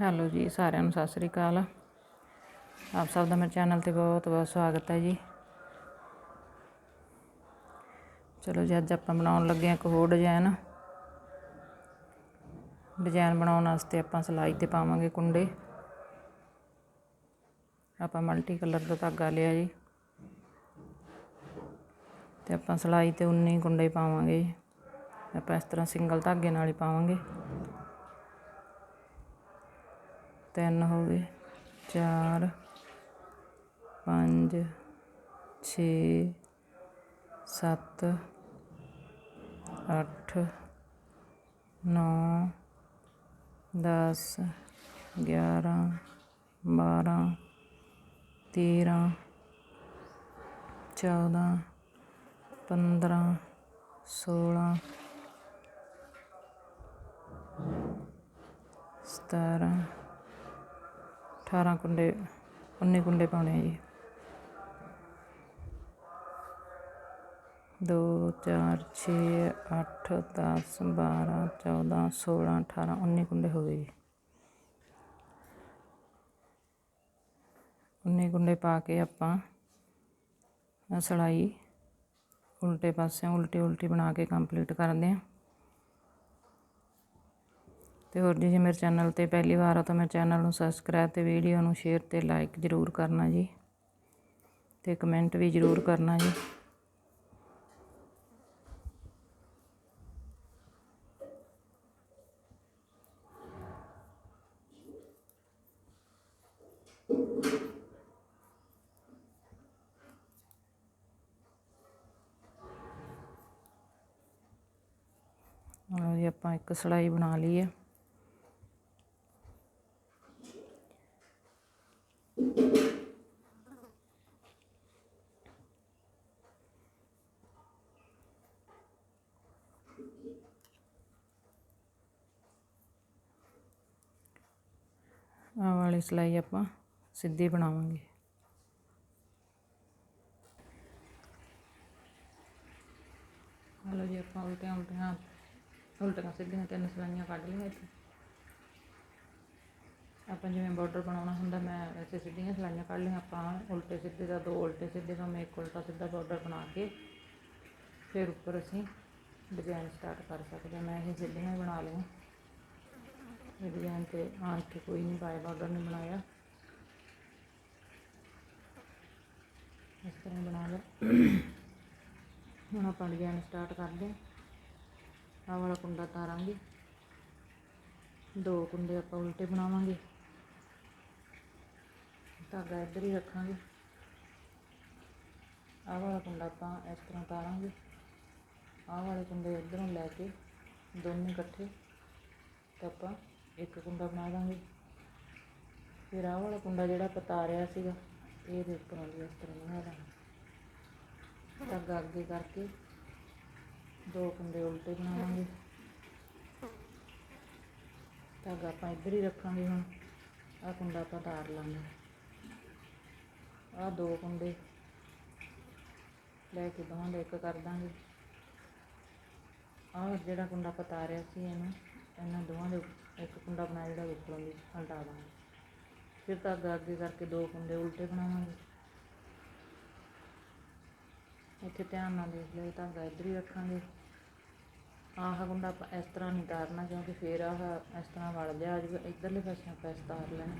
Hello ਜੀ, ਸਾਰਿਆਂ ਨੂੰ ਸਤਿ ਸ੍ਰੀ ਅਕਾਲ। ਆਪ ਸਭ ਦਾ ਮੇਰੇ ਚੈਨਲ ਤੇ ਬਹੁਤ ਬਹੁਤ ਸਵਾਗਤ ਹੈ ਜੀ। ਚਲੋ ਜੀ, ਅੱਜ ਆਪਾਂ ਬਣਾਉਣ ਲੱਗੇ ਹਾਂ ਇੱਕ ਹੋਰ ਡਿਜ਼ਾਈਨ ਡਿਜ਼ਾਈਨ ਬਣਾਉਣ ਵਾਸਤੇ ਆਪਾਂ ਸਿਲਾਈ ਤੇ ਪਾਵਾਂਗੇ ਕੁੰਡੇ। ਆਪਾਂ ਮਲਟੀ ਕਲਰ ਦਾ ਧਾਗਾ ਲਿਆ ਜੀ। ਤੇ ਆਪਾਂ ਸਿਲਾਈ ਤੇ 19 ਕੁੰਡੇ ਪਾਵਾਂਗੇ ਜੀ। ਆਪਾਂ ਇਸ ਤਰ੍ਹਾਂ ਸਿੰਗਲ ਧਾਗੇ ਨਾਲ ਹੀ ਪਾਵਾਂਗੇ। ਤਿੰਨ ਹੋ ਗਏ ਚਾਰ, ਪੰਜ, ਛੇ, ਸੱਤ, ਅੱਠ, ਨੌ, ਦਸ, ਗਿਆਰਾਂ, ਬਾਰਾਂ, ਤੇਰਾਂ, ਚੌਦਾਂ, ਪੰਦਰਾਂ, ਸੋਲਾਂ, ਸਤਾਰਾਂ 18 ਕੁੰਡੇ 19 ਕੁੰਡੇ ਪਾਉਣੇ ਆ ਜੀ। 2 4 6 8 10 12 14 16 18 19 ਕੁੰਡੇ ਹੋ ਗਏ ਜੀ। 19 ਕੁੰਡੇ ਪਾ ਕੇ ਆਪਾਂ ਸਲਾਈ ਉਲਟੇ ਪਾਸੇ ਉਲਟੀ ਉਲਟੀ ਬਣਾ ਕੇ ਕੰਪਲੀਟ ਕਰਦੇ ਹਾਂ। ਤੇ ਹੋਰ ਜੀ, ਜੇ ਮੇਰੇ ਚੈਨਲ ਤੇ ਪਹਿਲੀ ਵਾਰ ਆ ਤਾਂ ਮੇਰੇ ਚੈਨਲ ਨੂੰ ਸਬਸਕ੍ਰਾਈਬ ਤੇ ਵੀਡੀਓ ਨੂੰ ਸ਼ੇਅਰ ਤੇ ਲਾਈਕ ਜ਼ਰੂਰ ਕਰਨਾ ਜੀ ਤੇ ਕਮੈਂਟ ਵੀ ਜ਼ਰੂਰ ਕਰਨਾ ਜੀ। ਲਓ ਜੀ, ਆਪਾਂ ਇੱਕ ਸਿਲਾਈ ਬਣਾ ਲਈ ਹੈ। ਆਹ ਵਾਲੀ ਸਿਲਾਈ ਆਪਾਂ ਸਿੱਧੀ ਬਣਾਵਾਂਗੇ। ਹਲੋ ਜੀ, ਆਪਾਂ ਉਲਟੀਆਂ ਉਲਟੀਆਂ ਉਲਟੀਆਂ ਸਿੱਧੀਆਂ ਤਿੰਨ ਸਿਲਾਈਆਂ ਕੱਢ ਲਈਆਂ ਇੱਥੇ। ਆਪਾਂ ਜਿਵੇਂ ਬਾਰਡਰ ਬਣਾਉਣਾ ਹੁੰਦਾ, ਮੈਂ ਵੈਸੇ ਸਿੱਧੀਆਂ ਸਿਲਾਈਆਂ ਕੱਢ ਲਈਆਂ, ਆਪਾਂ ਉਲਟੇ ਸਿੱਧੇ ਦਾ ਦੋ, ਉਲਟੇ ਸਿੱਧੇ ਦਾ ਮੈਂ ਇੱਕ ਉਲਟਾ ਸਿੱਧਾ ਬਾਰਡਰ ਬਣਾ ਕੇ, ਫਿਰ ਉੱਪਰ ਅਸੀਂ ਡਿਜ਼ਾਈਨ ਸਟਾਰਟ ਕਰ ਸਕਦੇ ਹਾਂ। ਮੈਂ ਇਹ ਸਿੱਧੀਆਂ ਹੀ ਬਣਾ ਲਈਆਂ ਇਹ ਡਿਜ਼ਾਈਨ ਤੇ ਆਣ ਕੇ ਕੋਈ ਨਹੀਂ ਪਾਇਆ ਬਾਰਡਰ ਨਹੀਂ ਬਣਾਇਆ। ਇਸ ਤਰ੍ਹਾਂ ਬਣਾ ਲਿਆ। ਹੁਣ ਆਪਾਂ ਡਿਜ਼ਾਈਨ ਸਟਾਰਟ ਕਰਦੇ ਹਾਂ। ਆਹ ਵਾਲਾ ਕੁੰਡਾ ਤਾਰਾਂਗੇ। ਦੋ ਕੁੰਡੇ ਆਪਾਂ ਉਲਟੇ ਬਣਾਵਾਂਗੇ। ਧਾਗਾ ਇੱਧਰ ਹੀ ਰੱਖਾਂਗੇ। ਆਹ ਵਾਲਾ ਕੁੰਡਾ ਆਪਾਂ ਇਸ ਤਰ੍ਹਾਂ ਤਾਰਾਂਗੇ। ਆਹ ਵਾਲੇ ਕੁੰਡੇ ਇੱਧਰੋਂ ਲੈ ਕੇ ਦੋਨੇ ਇਕੱਠੇ ਤੇ ਆਪਾਂ ਇੱਕ ਕੁੰਡਾ ਬਣਾ ਦਾਂਗੇ। ਫਿਰ ਆਹ ਵਾਲਾ ਕੁੰਡਾ ਜਿਹੜਾ ਆਪਾਂ ਤਾਰਿਆ ਸੀਗਾ, ਇਹਦੇ ਉੱਪਰੋਂ ਵੀ ਇਸ ਤਰ੍ਹਾਂ ਬਣਾ ਦਾਂਗੇ। ਧਾਗਾ ਅੱਗੇ ਕਰਕੇ ਦੋ ਕੁੰਡੇ ਉਲਟੇ ਬਣਾਵਾਂਗੇ ਧਾਗਾ ਆਪਾਂ ਇੱਧਰ ਹੀ ਰੱਖਾਂਗੇ ਹੁਣ। ਆਹ ਕੁੰਡਾ ਆਪਾਂ ਤਾਰ ਲਾਂਗੇ। ਆਹ ਦੋ ਕੁੰਡੇ ਲੈ ਕੇ ਦੋਹਾਂ ਦਾ ਇੱਕ ਕਰ ਦਾਂਗੇ। ਆਹ ਜਿਹੜਾ ਕੁੰਡਾ ਪਤਾਰਿਆ ਸੀ ਇਹਨੂੰ, ਇਹਨਾਂ ਦੋਹਾਂ ਦੇ ਇੱਕ ਕੁੰਡਾ ਬਣਾ ਜਿਹੜਾ ਉੱਪਰੋਂ ਦੀ ਉਲਟਾ ਦਾਂਗੇ ਫਿਰ ਧਾਗਾ ਅੱਗੇ ਕਰਕੇ ਦੋ ਕੁੰਡੇ ਉਲਟੇ ਬਣਾਵਾਂਗੇ। ਇੱਥੇ ਧਿਆਨ ਨਾਲ ਦੇਖ ਲਿਓ ਧਾਗਾ ਇੱਧਰ ਹੀ ਰੱਖਾਂਗੇ। ਆਹ ਕੁੰਡਾ ਆਪਾਂ ਇਸ ਤਰ੍ਹਾਂ ਨਹੀਂ ਤਾਰਨਾ ਕਿਉਂਕਿ ਫੇਰ ਆਹ ਇਸ ਤਰ੍ਹਾਂ ਵੜ ਜਾ ਆ ਜਾਊਗਾ ਇੱਧਰਲੇ ਪਾਸੇ ਆਪਾਂ ਇਸ ਤਾਰ ਲੈਣਾ।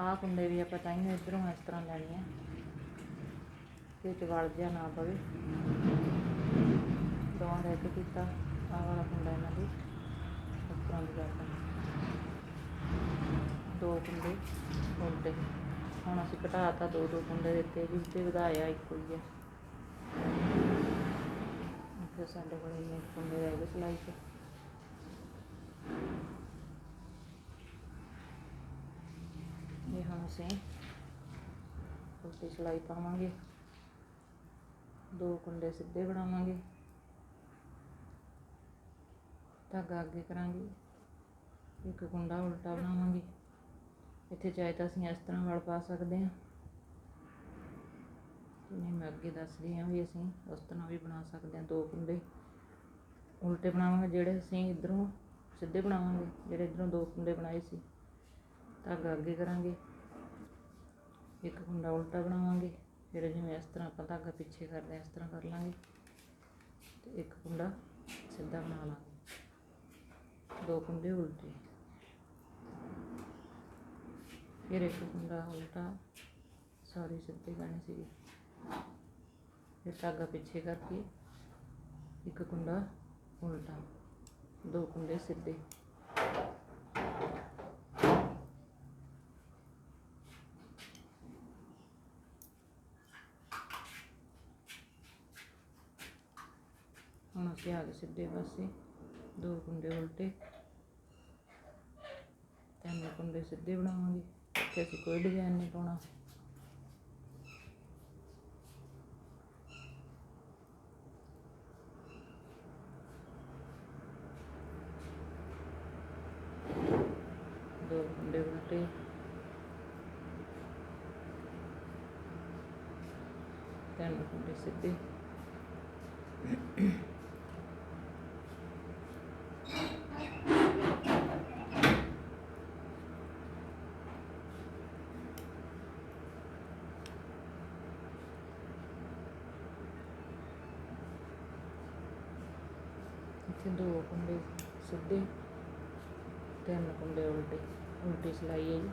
ਆਹ ਕੁੰਡੇ ਵੀ ਆਪਾਂ ਤਾਈਂ ਇੱਧਰੋਂ ਇਸ ਤਰ੍ਹਾਂ ਲੈਣੇ ਆ। ਕਿ ਚ ਵੜ ਜਾ ਨਾ ਪਵੇ। ਦੋਵਾਂ ਦਾ ਇੱਕ ਕੀਤਾ, ਆਹ ਵਾਲਾ ਕੁੰਡਾ ਇਹਨਾਂ ਦੀ ਇਸ ਤਰ੍ਹਾਂ ਦੀ ਕਰਦਾ ਦੋ ਕੁੰਡੇ ਉਲਟੇ ਹੁਣ ਅਸੀਂ ਘਟਾਤਾ ਦੋ ਦੋ ਕੁੰਡੇ ਦਿੱਤੇ ਜੀ ਤੇ ਵਧਾਇਆ ਇੱਕੋ ਹੀ ਹੈ ਇੱਥੇ ਸਾਡੇ ਕੋਲ ਇੰਨੇ ਕੁੰਡੇ ਰਹਿ ਗਏ ਸਿਲਾਈ 'ਚ ਇਹ ਹੁਣ ਅਸੀਂ ਉਲਟੀ ਸਿਲਾਈ ਪਾਵਾਂਗੇ। ਦੋ ਕੁੰਡੇ ਸਿੱਧੇ ਬਣਾਵਾਂਗੇ। ਧਾਗਾ ਅੱਗੇ ਕਰਾਂਗੇ। ਇੱਕ ਕੁੰਡਾ ਉਲਟਾ ਬਣਾਵਾਂਗੇ। ਇੱਥੇ ਚਾਹੇ ਤਾਂ ਅਸੀਂ ਇਸ ਤਰ੍ਹਾਂ ਵਲ ਪਾ ਸਕਦੇ ਹਾਂ। ਜਿਵੇਂ ਮੈਂ ਅੱਗੇ ਦੱਸਦੀ ਹਾਂ ਵੀ ਅਸੀਂ ਉਸ ਤਰ੍ਹਾਂ ਵੀ ਬਣਾ ਸਕਦੇ ਹਾਂ ਦੋ ਕੁੰਡੇ। ਉਲਟੇ ਬਣਾਵਾਂਗੇ ਜਿਹੜੇ ਅਸੀਂ ਇਧਰੋਂ ਸਿੱਧੇ ਬਣਾਵਾਂਗੇ, ਜਿਹੜੇ ਇਧਰੋਂ ਦੋ ਕੁੰਡੇ ਬਣਾਏ ਸੀ। ਧਾਗਾ ਅੱਗੇ ਕਰਾਂਗੇ। ਇੱਕ ਕੁੰਡਾ ਉਲਟਾ ਬਣਾਵਾਂਗੇ। ਫਿਰ ਜਿਵੇਂ ਇਸ ਤਰ੍ਹਾਂ ਆਪਾਂ ਧਾਗਾ ਪਿੱਛੇ ਕਰਦੇ ਹਾਂ, ਇਸ ਤਰ੍ਹਾਂ ਕਰ ਲਾਂਗੇ। ਤੇ ਇੱਕ ਕੁੰਡਾ ਸਿੱਧਾ ਬਣਾ ਲਾਂਗੇ। ਦੋ ਕੁੰਡੇ ਉਲਟੇ। ਫਿਰ ਇੱਕ ਕੁੰਡਾ ਉਲਟਾ। ਸੌਰੀ ਸਿੱਧੇ ਕਰਨੀ ਸੀਗੀ। ਫਿਰ ਧਾਗਾ ਪਿੱਛੇ ਕਰਕੇ ਇੱਕ ਕੁੰਡਾ ਉਲਟਾ। ਦੋ ਕੁੰਡੇ ਸਿੱਧੇ। ਹੁਣ ਅਸੀਂ ਆ ਗਏ ਸਿੱਧੇ ਪਾਸੇ। ਦੋ ਕੁੰਡੇ ਉਲਟੇ। ਤਿੰਨ ਕੁੰਡੇ ਸਿੱਧੇ ਬਣਾਵਾਂਗੇ। ਇੱਥੇ ਅਸੀਂ ਕੋਈ ਡਿਜ਼ਾਈਨ ਨਹੀਂ ਪਾਉਣਾ। ਦੋ ਕੁੰਡੇ ਉਲਟੇ ਤਿੰਨ ਕੁੰਡੇ ਸਿੱਧੇ। ਇੱਥੇ ਦੋ ਕੁੰਡੇ ਸਿੱਧੇ ਤਿੰਨ ਕੁੰਡੇ ਉਲਟੇ ਉਲਟੀ ਸਿਲਾਈ ਹੈ ਜੀ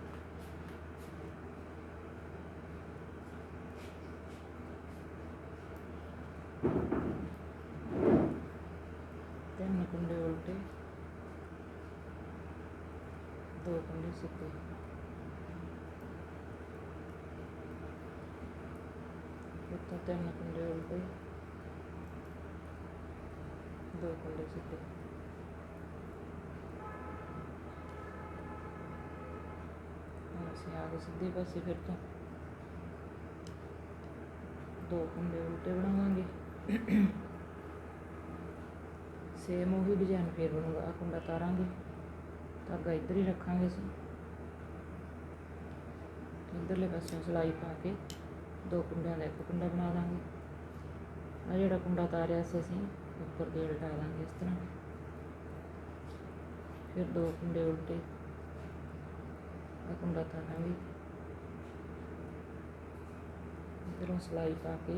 ਤਿੰਨ ਕੁੰਡੇ ਉਲਟੇ ਦੋ ਕੁੰਡੇ ਸਿੱਧੇ ਇੱਥੇ ਤਿੰਨ ਕੁੰਡੇ ਉਲਟੇ ਦੋ ਕੁੰਡੇ ਸਿੱਧੇ। ਹੁਣ ਅਸੀਂ ਆ ਗਏ ਸਿੱਧੇ ਪਾਸੇ ਫਿਰ ਤੋਂ। ਦੋ ਕੁੰਡੇ ਉਲਟੇ ਬਣਾਵਾਂਗੇ। ਸੇਮ ਉਹੀ ਡਿਜ਼ਾਈਨ ਫੇਰ ਬਣੂਗਾ, ਆਹ ਕੁੰਡਾ ਤਾਰਾਂਗੇ। ਧਾਗਾ ਇੱਧਰ ਹੀ ਰੱਖਾਂਗੇ ਅਸੀਂ। ਇੱਧਰਲੇ ਪਾਸੇ ਸਿਲਾਈ ਪਾ ਕੇ ਦੋ ਕੁੰਡਿਆਂ ਦਾ ਇੱਕ ਕੁੰਡਾ ਬਣਾ ਦਾਂਗੇ। ਆ ਜਿਹੜਾ ਕੁੰਡਾ ਤਾਰਿਆ ਸੀ ਅਸੀਂ ਉੱਪਰ ਦੇ ਉਲਟਾ ਦਾਂਗੇ ਇਸ ਤਰ੍ਹਾਂ। ਫਿਰ ਦੋ ਕੁੰਡੇ ਉਲਟੇ। ਆ ਕੁੰਡਾ ਤਾਰਾਂਗੇ ਉਹ ਸਿਲਾਈ ਪਾ ਕੇ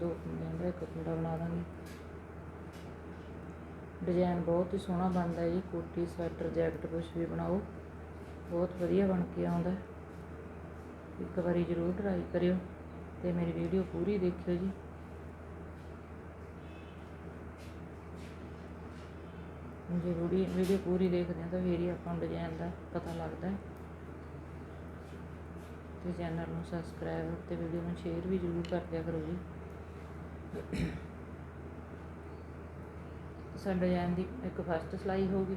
ਦੋ ਕੁੰਡਿਆਂ ਦਾ ਇੱਕ ਕੁੰਡਾ ਬਣਾ ਦਾਂਗੇ। ਡਿਜ਼ਾਈਨ ਬਹੁਤ ਹੀ ਸੋਹਣਾ ਬਣਦਾ ਜੀ। ਕੋਟੀ, ਸਵੈਟਰ, ਜੈਕਟ ਕੁਛ ਵੀ ਬਣਾਓ। ਬਹੁਤ ਵਧੀਆ ਬਣ ਕੇ ਆਉਂਦਾ ਇੱਕ ਵਾਰੀ ਜ਼ਰੂਰ ਟਰਾਈ ਕਰਿਓ ਤੇ ਮੇਰੀ ਵੀਡੀਓ ਪੂਰੀ ਦੇਖਿਓ ਜੀ। ਜੇ ਵੀਡੀਓ ਵੀਡੀਓ ਪੂਰੀ ਦੇਖਦੇ ਹਾਂ ਤਾਂ ਫਿਰ ਹੀ ਆਪਾਂ ਨੂੰ ਡਿਜ਼ਾਈਨ ਦਾ ਪਤਾ ਲੱਗਦਾ ਹੈ। ਤੇ ਚੈਨਲ ਨੂੰ ਸਬਸਕ੍ਰਾਈਬ ਤੇ ਵੀਡੀਓ ਨੂੰ ਸ਼ੇਅਰ ਵੀ ਜ਼ਰੂਰ ਕਰ ਦਿਆ ਕਰੋ ਜੀ। ਸਾਡੇ ਡਿਜ਼ਾਈਨ ਦੀ ਇੱਕ ਫਸਟ ਸਿਲਾਈ ਹੋ ਗਈ।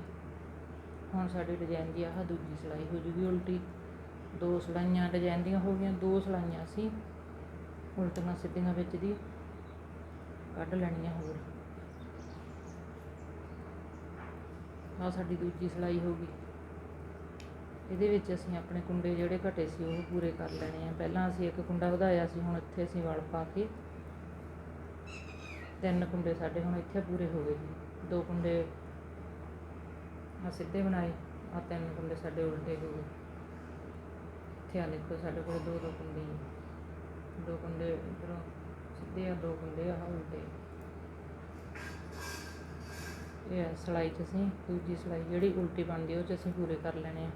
ਹੁਣ ਸਾਡੀ ਡਿਜ਼ਾਈਨ ਦੀ ਆਹ ਦੂਜੀ ਸਿਲਾਈ ਹੋ ਜੂਗੀ ਉਲਟੀ। ਦੋ ਸਿਲਾਈਆਂ ਡਿਜ਼ਾਈਨ ਦੀਆਂ ਹੋ ਗਈਆਂ, ਦੋ ਸਿਲਾਈਆਂ ਸੀ ਉਲਟੀਆਂ ਸਿੱਧੀਆਂ ਵਿੱਚ ਦੀ। ਕੱਢ ਲੈਣੀਆਂ ਹੋਰ। ਆਹ ਸਾਡੀ ਦੂਜੀ ਸਿਲਾਈ ਹੋ ਗਈ। ਇਹਦੇ ਵਿੱਚ ਅਸੀਂ ਆਪਣੇ ਕੁੰਡੇ ਜਿਹੜੇ ਘਟੇ ਸੀ ਉਹ ਪੂਰੇ ਕਰ ਲੈਣੇ ਆ। ਪਹਿਲਾਂ ਅਸੀਂ ਇੱਕ ਕੁੰਡਾ ਵਧਾਇਆ ਸੀ, ਹੁਣ ਇੱਥੇ ਅਸੀਂ ਵਲ ਪਾ ਕੇ ਤਿੰਨ ਕੁੰਡੇ ਸਾਡੇ ਹੁਣ ਇੱਥੇ ਪੂਰੇ ਹੋ ਗਏ ਜੀ। ਦੋ ਕੁੰਡੇ ਆ ਸਿੱਧੇ ਬਣਾਏ ਆ ਤਿੰਨ ਕੁੰਡੇ ਸਾਡੇ ਉਲਟੇ ਹੋ ਗਏ। ਇੱਥੇ ਆ ਦੇਖੋ ਸਾਡੇ ਕੋਲ ਦੋ ਦੋ ਕੁੰਡੇ ਦੋ ਕੁੰਡੇ ਇੱਧਰੋਂ ਸਿੱਧੇ ਆ, ਦੋ ਕੁੰਡੇ ਆ ਉਲਟੇ ਇਹ ਆ ਸਿਲਾਈ 'ਚ ਅਸੀਂ, ਦੂਜੀ ਸਿਲਾਈ ਜਿਹੜੀ ਉਲਟੀ ਬਣਦੀ ਉਹ 'ਚ ਅਸੀਂ ਪੂਰੇ ਕਰ ਲੈਣੇ ਆ।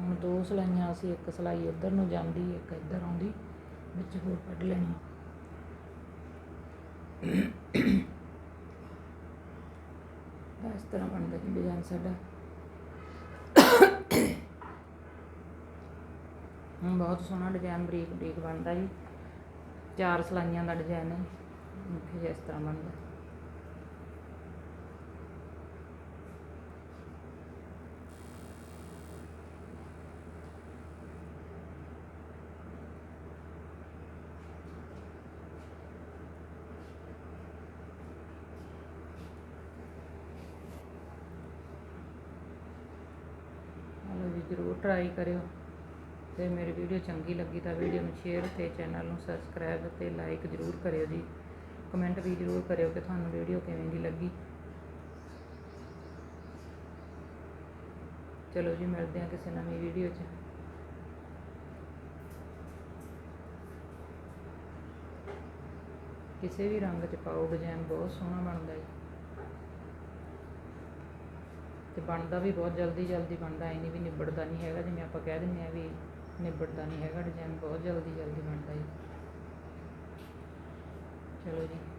ਹੁਣ ਦੋ ਸਿਲਾਈਆਂ, ਅਸੀਂ ਇੱਕ ਸਿਲਾਈ ਇੱਧਰ ਨੂੰ ਜਾਂਦੀ, ਇੱਕ ਇੱਧਰ ਆਉਂਦੀ, ਵਿੱਚ ਹੋਰ ਕੱਢ ਲੈਣੀ। ਇਸ ਤਰ੍ਹਾਂ ਬਣਦਾ ਜੀ ਡਿਜ਼ਾਈਨ ਸਾਡਾ। ਹੁਣ ਬਹੁਤ ਸੋਹਣਾ ਡਿਜ਼ਾਈਨ ਬਰੀਕ ਬਰੀਕ ਬਣਦਾ ਜੀ। ਚਾਰ ਸਿਲਾਈਆਂ ਦਾ ਡਿਜ਼ਾਈਨ ਹੈ। ਮੁੱਖ ਇਸ ਤਰ੍ਹਾਂ ਬਣਦਾ। ਹਲੋ ਜੀ, ਜ਼ਰੂਰ ਟਰਾਈ ਕਰਿਓ। ਤੇ ਮੇਰੀ ਵੀਡੀਓ ਚੰਗੀ ਲੱਗੀ ਤਾਂ ਵੀਡੀਓ ਨੂੰ ਸ਼ੇਅਰ ਤੇ ਚੈਨਲ ਨੂੰ ਸਬਸਕ੍ਰਾਈਬ ਤੇ ਲਾਈਕ ਜ਼ਰੂਰ ਕਰਿਓ ਜੀ। ਕਮੈਂਟ ਵੀ ਜ਼ਰੂਰ ਕਰਿਓ ਕਿ ਤੁਹਾਨੂੰ ਵੀਡੀਓ ਕਿਵੇਂ ਦੀ ਲੱਗੀ। ਚਲੋ ਜੀ, ਮਿਲਦੇ ਹਾਂ ਕਿਸੇ ਨਵੀਂ ਵੀਡੀਓ 'ਚ। ਕਿਸੇ ਵੀ ਰੰਗ 'ਚ ਪਾਓ ਡਿਜ਼ਾਈਨ ਬਹੁਤ ਸੋਹਣਾ ਬਣਦਾ ਹੈ ਤੇ ਬਣਦਾ ਵੀ ਬਹੁਤ ਜਲਦੀ ਜਲਦੀ ਬਣਦਾ ਐ ਵੀ ਨਿਬੜਦਾ ਨਹੀਂ ਹੈਗਾ, ਜਿਵੇਂ ਆਪਾਂ ਕਹਿ ਦਿੰਦੇ ਆ ਵੀ ਨਿਬੜਦਾ ਨਹੀਂ ਹੈਗਾ ਡਿਜ਼ਾਈਨ ਬਹੁਤ ਜਲਦੀ ਜਲਦੀ ਬਣਦਾ ਜੀ। ਚਲੋ ਜੀ।